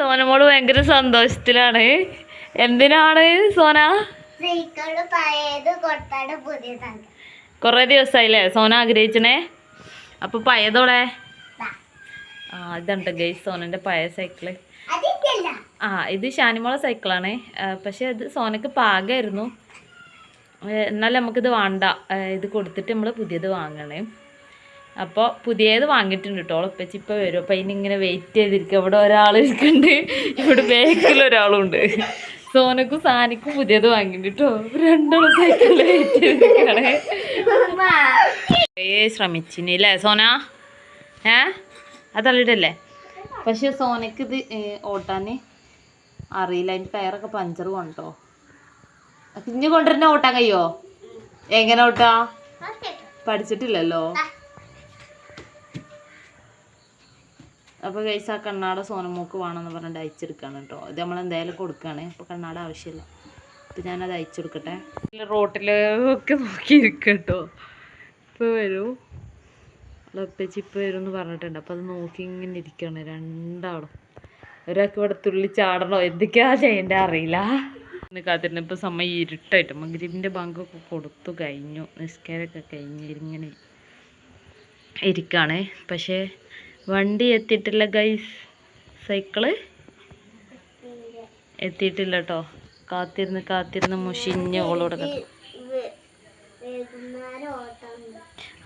സോനമോൾ ഭയങ്കര സന്തോഷത്തിലാണ്. എന്തിനാണ് സോന? കൊറേ ദിവസായില്ലേ ദിവസമായില്ലേ സോന ആഗ്രഹിച്ചണേ? അപ്പൊ പയതോടെ ആ ഇതുണ്ട് ഗൈസ് സോനന്റെ പഴയ സൈക്കിൾ. ആ ഇത് ഷാനിമോളെ സൈക്കിളാണ്. പക്ഷെ അത് സോനക്ക് പാകമായിരുന്നു എന്നാൽ നമുക്കിത് വേണ്ട. ഇത് കൊടുത്തിട്ട് നമ്മൾ പുതിയത് വാങ്ങണേ. അപ്പോൾ പുതിയത് വാങ്ങിയിട്ടുണ്ട് കേട്ടോ ഉപ്പച്ചി ഇപ്പോൾ വരും. അപ്പോൾ അതിനിങ്ങനെ വെയിറ്റ് ചെയ്തിരിക്കുക ഇവിടെ ഒരാൾ ഇരിക്കുന്നുണ്ട് ഇവിടെ ബാക്കിൽ ഒരാളുണ്ട്. സോനക്കും സാനിക്കും പുതിയത് വാങ്ങിയിട്ടുണ്ട് കേട്ടോ രണ്ടാളും സൈക്കിളിൽ വെയിറ്റ് ചെയ്തിരിക്കണേ ഏ ശ്രമിച്ചിനി അല്ലേ സോന? ഏ? അതല്ലേ പക്ഷെ സോനക്ക് ഇത് ഓട്ടാൻ അറിയില്ല. അതിന്റെ ടയറൊക്കെ പഞ്ചർ കൊണ്ടോ ഇഞ്ഞ് കൊണ്ടുവരുന്ന ഓട്ടാൻ കഴിയോ? എങ്ങനെ ഓട്ടാ? പഠിച്ചിട്ടില്ലല്ലോ? അപ്പോൾ കൈസ ആ കണ്ണാട സോനമോക്ക് വേണമെന്ന് പറഞ്ഞിട്ട് അയച്ചെടുക്കുകയാണ് കേട്ടോ. ഇത് നമ്മൾ എന്തായാലും കൊടുക്കുകയാണ് അപ്പോൾ കണ്ണാട ആവശ്യമില്ല. അപ്പോൾ ഞാനത് അയച്ചെടുക്കട്ടെ. റോട്ടിലൊക്കെ നോക്കിയിരിക്കും കേട്ടോ. ഇപ്പോൾ വരൂ. ഉപ്പച്ചി ഇപ്പോൾ വരും എന്ന് പറഞ്ഞിട്ടുണ്ട്. അപ്പോൾ അത് നോക്കി ഇങ്ങനെ ഇരിക്കുകയാണ് രണ്ടാളും. ഒരാൾക്ക് ഇവിടെ തുള്ളി ചാടണോ? എന്തൊക്കെയാ ചെയ്യേണ്ട അറിയില്ല. ഇന്ന് കാത്തിരുന്ന ഇപ്പോൾ സമയം ഇരുട്ടായിട്ട്. മഗ്രിബിന്റെ ബാങ്കൊക്കെ കൊടുത്തു കഴിഞ്ഞു. നിസ്കാരമൊക്കെ കഴിഞ്ഞ് ഇങ്ങനെ ഇരിക്കുകയാണ് പക്ഷേ വണ്ടി എത്തിയിട്ടില്ല ഗൈസ് സൈക്കിൾ എത്തിയിട്ടില്ല കേട്ടോ കാത്തിരുന്ന് കാത്തിരുന്ന് മുഷിഞ്ഞ് ഓളോട്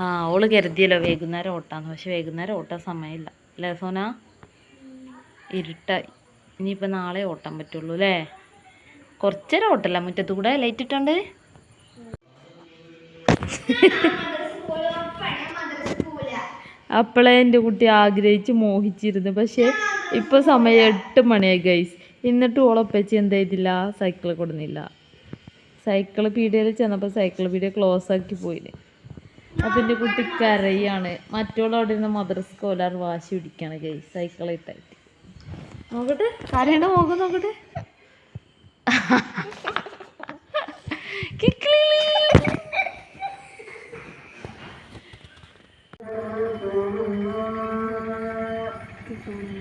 ആ ഓൾ കരുതിയല്ലോ വൈകുന്നേരം ഓട്ടാന്ന്. പക്ഷെ വൈകുന്നേരം ഓട്ടാൻ സമയമില്ല. അല്ലേ സോന? ഇരുട്ടായി. ഇനിയിപ്പോൾ നാളെ ഓട്ടാൻ പറ്റുള്ളൂ അല്ലേ കുറച്ചേരം ഓട്ടല്ല മുറ്റത്തു കൂടെ? ലൈറ്റ് ഇട്ടുണ്ട്? അപ്പോഴേ എന്റെ കുട്ടി ആഗ്രഹിച്ച് മോഹിച്ചിരുന്നു. പക്ഷേ ഇപ്പോൾ സമയം എട്ട് മണിയായി ഗൈസ് എന്നിട്ട് ഓളപ്പച്ചി എന്താ ചെയ്തില്ല? സൈക്കിൾ കൊടുന്നില്ല. സൈക്കിൾ പീഡിയയിൽ ചെന്നപ്പോൾ സൈക്കിൾ പീടിയ ക്ലോസ് ആക്കി പോയില്ലേ അപ്പം എന്റെ കുട്ടി കരയാണ്. മറ്റുള്ള അവിടെ നിന്ന് മദ്രസ് കോലാർ വാശി പിടിക്കുകയാണ് ഗൈസ് സൈക്കിൾ ഇട്ടായിട്ട്. നോക്കട്ടെ. കരയണ മുഖം നോക്കട്ടെ. കിക്കിളി.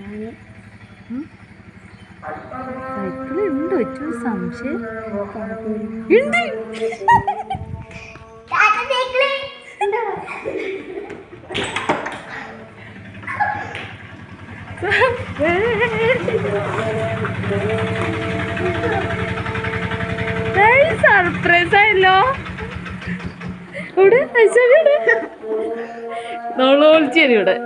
സൈക്കിൾ സൈക്കിളുണ്ട് ഒറ്റ സംശയം. ഉണ്ട്. സർപ്രൈസ് ഇവിടെ നോളോളിച്ചേരി ഇവിടെ.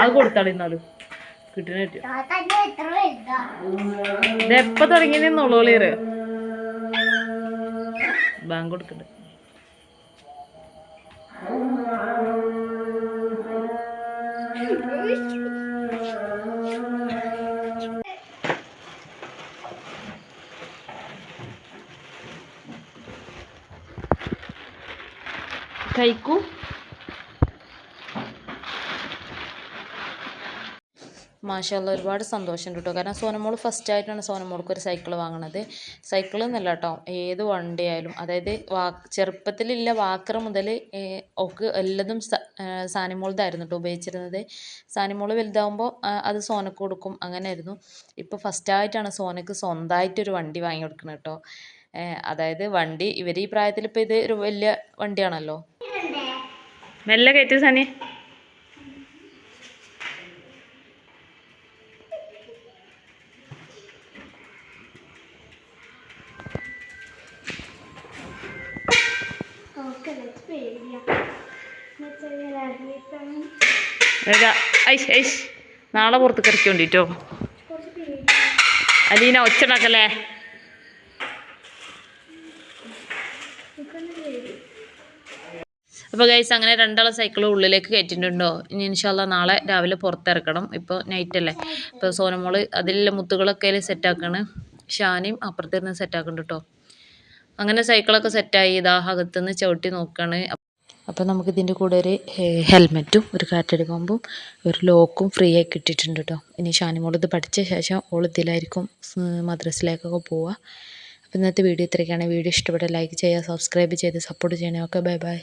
അത് കൊടുത്താളി ഇന്നാൾ. കിട്ടണ വലുതാ? ഇത് എപ്പോ ബാങ്ക് കൊടുക്കണ്ട്. കഴിക്കൂ. മാഷല്ല ഒരുപാട് സന്തോഷമുണ്ട് കേട്ടോ കാരണം സോനമോൾ ഫസ്റ്റ് ആയിട്ടാണ് സോനമോൾക്ക് ഒരു സൈക്കിൾ വാങ്ങണത്. സൈക്കിൾ എന്നല്ല കേട്ടോ ഏത് വണ്ടിയായാലും അതായത് വാ ചെറുപ്പത്തിലില്ല വാക്കർ മുതൽ ഒക്കെ എല്ലതും സാനിമോളതായിരുന്നു കേട്ടോ ഉപയോഗിച്ചിരുന്നത്. സാനിമോൾ വലുതാവുമ്പോൾ അത് സോനക്ക് കൊടുക്കും. അങ്ങനെയായിരുന്നു ഇപ്പോൾ ഫസ്റ്റായിട്ടാണ് സോനക്ക് സ്വന്തമായിട്ടൊരു വണ്ടി വാങ്ങി കൊടുക്കുന്നത് കേട്ടോ അതായത് വണ്ടി ഇവർ ഈ പ്രായത്തിൽ ഇപ്പോൾ ഇത് ഒരു വലിയ വണ്ടിയാണല്ലോ. മെല്ലെ കയറ്റി സനി. നാളെ പുറത്ത് കറിക്ക് വേണ്ടിട്ടോ അലീന പേടി അപ്പോൾ ഗൈസ് അങ്ങനെ രണ്ടാളെ സൈക്കിൾ ഉള്ളിലേക്ക് കയറ്റിയിട്ടുണ്ടോ ഇനി ഇൻഷാല്ല നാളെ രാവിലെ പുറത്തിറക്കണം. ഇപ്പോൾ നൈറ്റ് അല്ലേ. ഇപ്പോൾ സോനമോൾ അതിലുള്ള മുത്തുകളൊക്കെ സെറ്റ് സെറ്റാക്കാണ് ഷാനിയും അപ്പുറത്തിരുന്ന് സെറ്റാക്കുന്നുണ്ട് കേട്ടോ അങ്ങനെ സൈക്കിളൊക്കെ സെറ്റായി ഇതാ അകത്തുനിന്ന് ചവിട്ടി നോക്കുകയാണ് അപ്പോൾ നമുക്ക് ഇതിന്റെ കൂടെ ഒരു ഹെൽമെറ്റും ഒരു കാറ്റടി ബോംബും ഒരു ലോക്കും ഫ്രീ ആയി കിട്ടിയിട്ടുണ്ട് കേട്ടോ ഇനി ഷാനിമോൾ ഇത് പഠിച്ച ശേഷം ഓൾ ഇതിലായിരിക്കും മദ്രസിലേക്കൊക്കെ പോവുക. അപ്പോൾ ഇന്നത്തെ വീഡിയോ ഇത്രയൊക്കെയാണ്. വീഡിയോ ഇഷ്ടപ്പെട്ട ലൈക്ക് ചെയ്യുക സബ്സ്ക്രൈബ് ചെയ്ത് സപ്പോർട്ട് ചെയ്യണേ. Okay bye bye